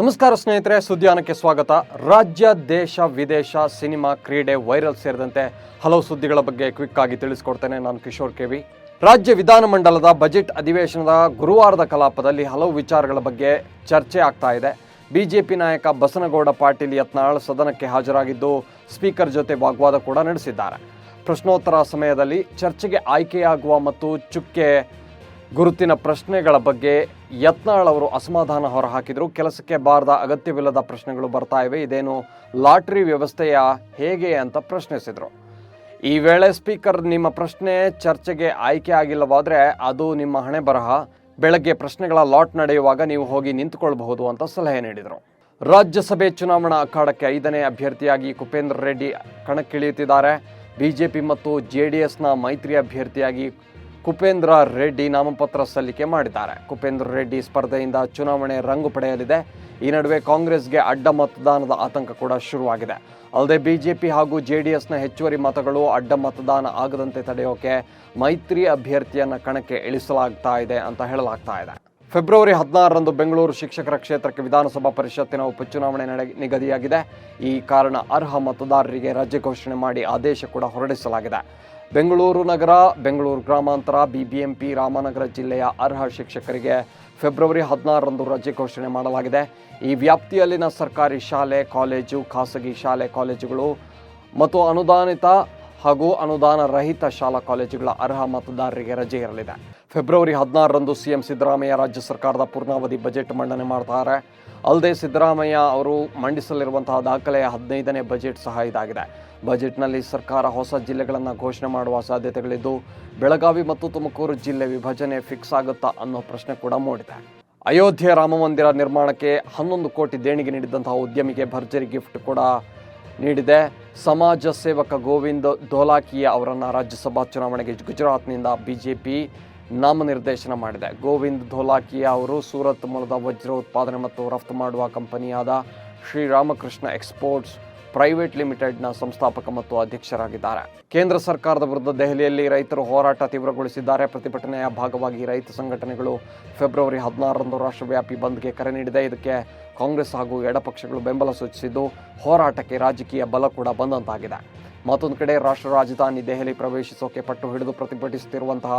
ನಮಸ್ಕಾರ ಸ್ನೇಹಿತರೆ, ಸುದ್ದಿಯಾನಕ್ಕೆ ಸ್ವಾಗತ. ರಾಜ್ಯ, ದೇಶ, ವಿದೇಶ, ಸಿನಿಮಾ, ಕ್ರೀಡೆ, ವೈರಲ್ ಸೇರಿದಂತೆ ಹಲವು ಸುದ್ದಿಗಳ ಬಗ್ಗೆ ಕ್ವಿಕ್ ಆಗಿ ತಿಳಿಸ್ಕೊಡ್ತೇನೆ. ನಾನು ಕಿಶೋರ್ ಕೆವಿ ರಾಜ್ಯ ವಿಧಾನಮಂಡಲದ ಬಜೆಟ್ ಅಧಿವೇಶನದ ಗುರುವಾರದ ಕಲಾಪದಲ್ಲಿ ಹಲವು ವಿಚಾರಗಳ ಬಗ್ಗೆ ಚರ್ಚೆ ಆಗ್ತಾ ಇದೆ. ಬಿಜೆಪಿ ನಾಯಕ ಬಸನಗೌಡ ಪಾಟೀಲ್ ಯತ್ನಾಳ್ ಸದನಕ್ಕೆ ಹಾಜರಾಗಿದ್ದು, ಸ್ಪೀಕರ್ ಜೊತೆ ವಾಗ್ವಾದ ಕೂಡ ನಡೆಸಿದ್ದಾರೆ. ಪ್ರಶ್ನೋತ್ತರ ಸಮಯದಲ್ಲಿ ಚರ್ಚೆಗೆ ಆಯ್ಕೆಯಾಗುವ ಮತ್ತು ಚುಕ್ಕೆ ಗುರುತಿನ ಪ್ರಶ್ನೆಗಳ ಬಗ್ಗೆ ಯತ್ನಾಳ್ ಅವರು ಅಸಮಾಧಾನ ಹೊರಹಾಕಿದರು. ಕೆಲಸಕ್ಕೆ ಬಾರದ ಅಗತ್ಯವಿಲ್ಲದ ಪ್ರಶ್ನೆಗಳು ಬರ್ತಾ ಇವೆ. ಇದೇನು ಲಾಟ್ರಿ ವ್ಯವಸ್ಥೆಯ, ಹೇಗೆ ಅಂತ ಪ್ರಶ್ನಿಸಿದರು. ಈ ವೇಳೆ ಸ್ಪೀಕರ್, ನಿಮ್ಮ ಪ್ರಶ್ನೆ ಚರ್ಚೆಗೆ ಆಯ್ಕೆ ಆಗಿಲ್ಲವಾದರೆ ಅದು ನಿಮ್ಮ ಹಣೆ ಬರಹ. ಬೆಳಗ್ಗೆ ಪ್ರಶ್ನೆಗಳ ಲಾಟ್ ನಡೆಯುವಾಗ ನೀವು ಹೋಗಿ ನಿಂತುಕೊಳ್ಬಹುದು ಅಂತ ಸಲಹೆ ನೀಡಿದರು. ರಾಜ್ಯಸಭೆ ಚುನಾವಣಾ ಅಖಾಡಕ್ಕೆ ಐದನೇ ಅಭ್ಯರ್ಥಿಯಾಗಿ ಕುಪೇಂದ್ರ ರೆಡ್ಡಿ ಕಣಕ್ಕಿಳಿಯುತ್ತಿದ್ದಾರೆ. ಬಿಜೆಪಿ ಮತ್ತು ಜೆ ಡಿ ಎಸ್ನ ಮೈತ್ರಿ ಅಭ್ಯರ್ಥಿಯಾಗಿ ಕುಪೇಂದ್ರ ರೆಡ್ಡಿ ನಾಮಪತ್ರ ಸಲ್ಲಿಕೆ ಮಾಡಿದ್ದಾರೆ. ಕುಪೇಂದ್ರ ರೆಡ್ಡಿ ಸ್ಪರ್ಧೆಯಿಂದ ಚುನಾವಣೆ ರಂಗು ಪಡೆಯಲಿದೆ. ಈ ನಡುವೆ ಕಾಂಗ್ರೆಸ್ಗೆ ಅಡ್ಡ ಮತದಾನದ ಆತಂಕ ಕೂಡ ಶುರುವಾಗಿದೆ. ಅಲ್ಲದೆ ಬಿಜೆಪಿ ಹಾಗೂ ಜೆ ಡಿ ಎಸ್ನ ಹೆಚ್ಚುವರಿ ಮತಗಳು ಅಡ್ಡ ಮತದಾನ ಆಗದಂತೆ ತಡೆಯೋಕೆ ಮೈತ್ರಿ ಅಭ್ಯರ್ಥಿಯನ್ನು ಕಣಕ್ಕೆ ಇಳಿಸಲಾಗ್ತಾ ಇದೆ ಅಂತ ಹೇಳಲಾಗ್ತಾ ಇದೆ. ಫೆಬ್ರವರಿ ಹದಿನಾರರಂದು ಬೆಂಗಳೂರು ಶಿಕ್ಷಕರ ಕ್ಷೇತ್ರಕ್ಕೆ ವಿಧಾನಸಭಾ ಪರಿಷತ್ತಿನ ಉಪಚುನಾವಣೆ ನಡೆ ನಿಗದಿಯಾಗಿದೆ. ಈ ಕಾರಣ ಅರ್ಹ ಮತದಾರರಿಗೆ ರಜೆ ಘೋಷಣೆ ಮಾಡಿ ಆದೇಶ ಕೂಡ ಹೊರಡಿಸಲಾಗಿದೆ. ಬೆಂಗಳೂರು ನಗರ, ಬೆಂಗಳೂರು ಗ್ರಾಮಾಂತರ, ಬಿಬಿಎಂಪಿ, ರಾಮನಗರ ಜಿಲ್ಲೆಯ ಅರ್ಹ ಶಿಕ್ಷಕರಿಗೆ ಫೆಬ್ರವರಿ ಹದಿನಾರರಂದು ರಜೆ ಘೋಷಣೆ ಮಾಡಲಾಗಿದೆ. ಈ ವ್ಯಾಪ್ತಿಯಲ್ಲಿನ ಸರ್ಕಾರಿ ಶಾಲೆ, ಕಾಲೇಜು, ಖಾಸಗಿ ಶಾಲೆ, ಕಾಲೇಜುಗಳು ಮತ್ತು ಅನುದಾನಿತ ಹಾಗೂ ಅನುದಾನ ರಹಿತ ಶಾಲಾ ಕಾಲೇಜುಗಳ ಅರ್ಹ ಮತದಾರರಿಗೆ ರಜೆ ಇರಲಿದೆ. ಫೆಬ್ರವರಿ ಹದಿನಾರರಂದು ಸಿಎಂ ಸಿದ್ದರಾಮಯ್ಯ ರಾಜ್ಯ ಸರ್ಕಾರದ ಪೂರ್ಣಾವಧಿ ಬಜೆಟ್ ಮಂಡನೆ ಮಾಡ್ತಾರೆ. ಅಲ್ಲದೆ ಸಿದ್ದರಾಮಯ್ಯ ಅವರು ಮಂಡಿಸಲಿರುವಂತಹ ದಾಖಲೆಯ ಹದಿನೈದನೇ ಬಜೆಟ್ ಸಹ ಇದಾಗಿದೆ. ಬಜೆಟ್ನಲ್ಲಿ ಸರ್ಕಾರ ಹೊಸ ಜಿಲ್ಲೆಗಳನ್ನು ಘೋಷಣೆ ಮಾಡುವ ಸಾಧ್ಯತೆಗಳಿದ್ದು, ಬೆಳಗಾವಿ ಮತ್ತು ತುಮಕೂರು ಜಿಲ್ಲೆ ವಿಭಜನೆ ಫಿಕ್ಸ್ ಆಗುತ್ತಾ ಅನ್ನೋ ಪ್ರಶ್ನೆ ಕೂಡ ಮೂಡಿದೆ. ಅಯೋಧ್ಯೆ ರಾಮ ಮಂದಿರ ನಿರ್ಮಾಣಕ್ಕೆ ಹನ್ನೊಂದು ಕೋಟಿ ದೇಣಿಗೆ ನೀಡಿದಂತಹ ಉದ್ಯಮಿಗೆ ಭರ್ಜರಿ ಗಿಫ್ಟ್ ಕೂಡ ನೀಡಿದೆ. ಸಮಾಜ ಸೇವಕ ಗೋವಿಂದ್ ಧೋಲಾಕಿಯಾ ಅವರನ್ನು ರಾಜ್ಯಸಭಾ ಚುನಾವಣೆಗೆ ಗುಜರಾತ್ನಿಂದ ಬಿಜೆಪಿ ನಾಮನಿರ್ದೇಶನ ಮಾಡಿದೆ. ಗೋವಿಂದ್ ಧೋಲಾಕಿಯಾ ಅವರು ಸೂರತ್ ಮೂಲದ ವಜ್ರ ಉತ್ಪಾದನೆ ಮತ್ತು ರಫ್ತು ಮಾಡುವ ಕಂಪನಿಯಾದ ಶ್ರೀರಾಮಕೃಷ್ಣ ಎಕ್ಸ್ಪೋರ್ಟ್ಸ್ ಪ್ರೈವೇಟ್ ಲಿಮಿಟೆಡ್ನ ಸಂಸ್ಥಾಪಕ ಮತ್ತು ಅಧ್ಯಕ್ಷರಾಗಿದ್ದಾರೆ. ಕೇಂದ್ರ ಸರ್ಕಾರದ ವಿರುದ್ಧ ದೆಹಲಿಯಲ್ಲಿ ರೈತರು ಹೋರಾಟ ತೀವ್ರಗೊಳಿಸಿದ್ದಾರೆ. ಪ್ರತಿಭಟನೆಯ ಭಾಗವಾಗಿ ರೈತ ಸಂಘಟನೆಗಳು ಫೆಬ್ರವರಿ ಹದಿನಾರರಂದು ರಾಷ್ಟ್ರವ್ಯಾಪಿ ಬಂದ್ಗೆ ಕರೆ ನೀಡಿದೆ. ಇದಕ್ಕೆ ಕಾಂಗ್ರೆಸ್ ಹಾಗೂ ಎಡಪಕ್ಷಗಳು ಬೆಂಬಲ ಸೂಚಿಸಿದ್ದು, ಹೋರಾಟಕ್ಕೆ ರಾಜಕೀಯ ಬಲ ಕೂಡ ಬಂದಂತಾಗಿದೆ. ಮತ್ತೊಂದು ಕಡೆ ರಾಷ್ಟ್ರ ರಾಜಧಾನಿ ದೆಹಲಿ ಪ್ರವೇಶಿಸೋಕೆ ಪಟ್ಟು ಹಿಡಿದು ಪ್ರತಿಭಟಿಸುತ್ತಿರುವಂತಹ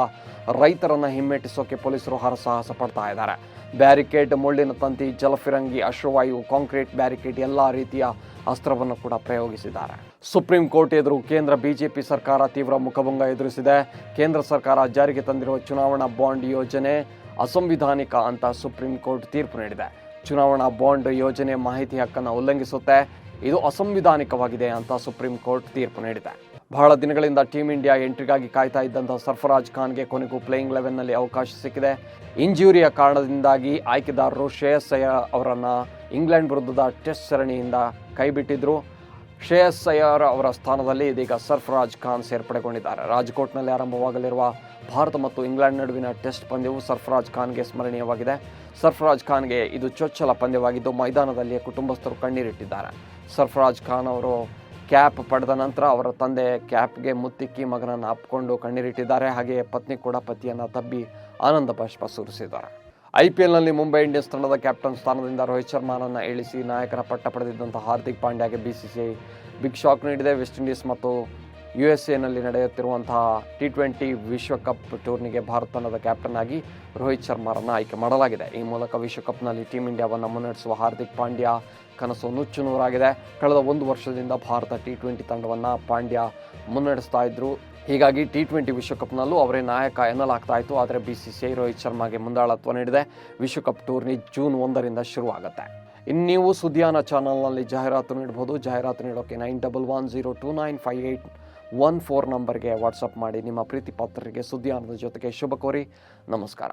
ರೈತರನ್ನ ಹಿಮ್ಮೆಟ್ಟಿಸೋಕೆ ಪೊಲೀಸರು ಹರಸಾಹಸ ಪಡ್ತಾ ಇದ್ದಾರೆ. ಬ್ಯಾರಿಕೇಡ್, ಮುಳ್ಳಿನ ತಂತಿ, ಜಲಫಿರಂಗಿ, ಅಶ್ರವಾಯು, ಕಾಂಕ್ರೀಟ್ ಬ್ಯಾರಿಕೇಡ್ ಎಲ್ಲ ರೀತಿಯ ಅಸ್ತ್ರವನ್ನು ಕೂಡ ಪ್ರಯೋಗಿಸಿದ್ದಾರೆ. ಸುಪ್ರೀಂ ಕೋರ್ಟ್ ಎದುರು ಕೇಂದ್ರ ಬಿಜೆಪಿ ಸರ್ಕಾರ ತೀವ್ರ ಮುಖಭಂಗ ಎದುರಿಸಿದೆ. ಕೇಂದ್ರ ಸರ್ಕಾರ ಜಾರಿಗೆ ತಂದಿರುವ ಚುನಾವಣಾ ಬಾಂಡ್ ಯೋಜನೆ ಅಸಂವಿಧಾನಿಕ ಅಂತ ಸುಪ್ರೀಂ ಕೋರ್ಟ್ ತೀರ್ಪು ನೀಡಿದೆ. ಚುನಾವಣಾ ಬಾಂಡ್ ಯೋಜನೆ ಮಾಹಿತಿ ಹಕ್ಕನ್ನು ಉಲ್ಲಂಘಿಸುತ್ತೆ. ಇದು ಅಸಂವಿಧಾನಿಕವಾಗಿದೆ ಅಂತ ಸುಪ್ರೀಂ ಕೋರ್ಟ್ ತೀರ್ಪು ನೀಡಿದೆ. ಬಹಳ ದಿನಗಳಿಂದ ಟೀಂ ಇಂಡಿಯಾ ಎಂಟ್ರಿಗಾಗಿ ಕಾಯ್ತಾ ಇದ್ದಂತಹ ಸರ್ಫರಾಜ್ ಖಾನ್ಗೆ ಕೊನೆಗೂ ಪ್ಲೇಯಿಂಗ್ ಲೆವೆನ್ನಲ್ಲಿ ಅವಕಾಶ ಸಿಕ್ಕಿದೆ. ಇಂಜುರಿಯ ಕಾರಣದಿಂದಾಗಿ ಆಯ್ಕೆದಾರರು ಶ್ರೇಯಸ್ ಅಯ್ಯ ಅವರನ್ನು ಇಂಗ್ಲೆಂಡ್ ವಿರುದ್ಧದ ಟೆಸ್ಟ್ ಸರಣಿಯಿಂದ ಕೈಬಿಟ್ಟಿದ್ರು. ಶ್ರೇಯಸ್ ಅಯ್ಯರ್ ಅವರ ಸ್ಥಾನದಲ್ಲಿ ಇದೀಗ ಸರ್ಫರಾಜ್ ಖಾನ್ ಸೇರ್ಪಡೆಗೊಂಡಿದ್ದಾರೆ. ರಾಜ್ಕೋಟ್ನಲ್ಲಿ ಆರಂಭವಾಗಲಿರುವ ಭಾರತ ಮತ್ತು ಇಂಗ್ಲೆಂಡ್ ನಡುವಿನ ಟೆಸ್ಟ್ ಪಂದ್ಯವು ಸರ್ಫರಾಜ್ ಖಾನ್ಗೆ ಸ್ಮರಣೀಯವಾಗಿದೆ. ಸರ್ಫರಾಜ್ ಖಾನ್ಗೆ ಇದು ಚೊಚ್ಚಲ ಪಂದ್ಯವಾಗಿದ್ದು ಮೈದಾನದಲ್ಲಿ ಕುಟುಂಬಸ್ಥರು ಕಣ್ಣೀರಿಟ್ಟಿದ್ದಾರೆ. ಸರ್ಫರಾಜ್ ಖಾನ್ ಅವರು ಕ್ಯಾಪ್ ಪಡೆದ ನಂತರ ಅವರ ತಂದೆ ಕ್ಯಾಪ್ಗೆ ಮುತ್ತಿಕ್ಕಿ ಮಗನನ್ನು ಅಪ್ಕೊಂಡು ಕಣ್ಣೀರಿಟ್ಟಿದ್ದಾರೆ. ಹಾಗೆಯೇ ಪತ್ನಿ ಕೂಡ ಪತಿಯನ್ನು ತಬ್ಬಿ ಆನಂದ ಬಾಷ್ಪ ಸುರಿಸಿದ್ದಾರೆ. ಐ ಪಿ ಎಲ್ನಲ್ಲಿ ಮುಂಬೈ ಇಂಡಿಯನ್ಸ್ ತಂಡದ ಕ್ಯಾಪ್ಟನ್ ಸ್ಥಾನದಿಂದ ರೋಹಿತ್ ಶರ್ಮಾನನ್ನು ಇಳಿಸಿ ನಾಯಕರ ಪಟ್ಟ ಪಡೆದಿದ್ದಂಥ Hardik ಪಾಂಡ್ಯಾಗೆ B C C I big shock ನೀಡಿದೆ. ವೆಸ್ಟ್ ಇಂಡೀಸ್ ಮತ್ತು ಯು ಎಸ್ ಎನಲ್ಲಿ ನಡೆಯುತ್ತಿರುವಂತಹ ಟಿ ಟ್ವೆಂಟಿ ವಿಶ್ವಕಪ್ ಟೂರ್ನಿಗೆ ಭಾರತ ತಂಡದ ಕ್ಯಾಪ್ಟನ್ ಆಗಿ ರೋಹಿತ್ ಶರ್ಮಾರನ್ನು ಆಯ್ಕೆ ಮಾಡಲಾಗಿದೆ. ಈ ಮೂಲಕ ವಿಶ್ವಕಪ್ನಲ್ಲಿ ಟೀಂ ಇಂಡಿಯಾವನ್ನು ಮುನ್ನಡೆಸುವ ಹಾರ್ದಿಕ್ ಪಾಂಡ್ಯ ಕನಸು ನುಚ್ಚು ನೂರಾಗಿದೆ. ಕಳೆದ ಒಂದು ವರ್ಷದಿಂದ ಭಾರತ ಟಿ ಟ್ವೆಂಟಿ ತಂಡವನ್ನು ಪಾಂಡ್ಯ ಮುನ್ನಡೆಸ್ತಾ ಇದ್ರು. ಹೀಗಾಗಿ ಟಿ ಟ್ವೆಂಟಿ ವಿಶ್ವಕಪ್ನಲ್ಲೂ ಅವರೇ ನಾಯಕ ಎನ್ನಲಾಗ್ತಾ ಇತ್ತು ಆದರೆ ಬಿ ಸಿ ಸಿ ರೋಹಿತ್ ಶರ್ಮಾಗೆ ಮುಂದಾಳತ್ವ ನೀಡಿದೆ. ವಿಶ್ವಕಪ್ ಟೂರ್ನಿ ಜೂನ್ ಒಂದರಿಂದ ಶುರುವಾಗುತ್ತೆ. ಇನ್ನೀವು ನೀವು ಸುದ್ದಿಯಾನ ಚಾನಲ್ನಲ್ಲಿ ಜಾಹೀರಾತು ನೀಡಬಹುದು ಜಾಹೀರಾತು ನೀಡೋಕ್ಕೆ nine double one zero two nine five eight one four ನಂಬರ್ಗೆ ವಾಟ್ಸಪ್ ಮಾಡಿ. ನಿಮ್ಮ ಪ್ರೀತಿ ಪಾತ್ರರಿಗೆ ಸುದ್ದಿಯಾನದ ಜೊತೆಗೆ ಶುಭ ಕೋರಿ ನಮಸ್ಕಾರ.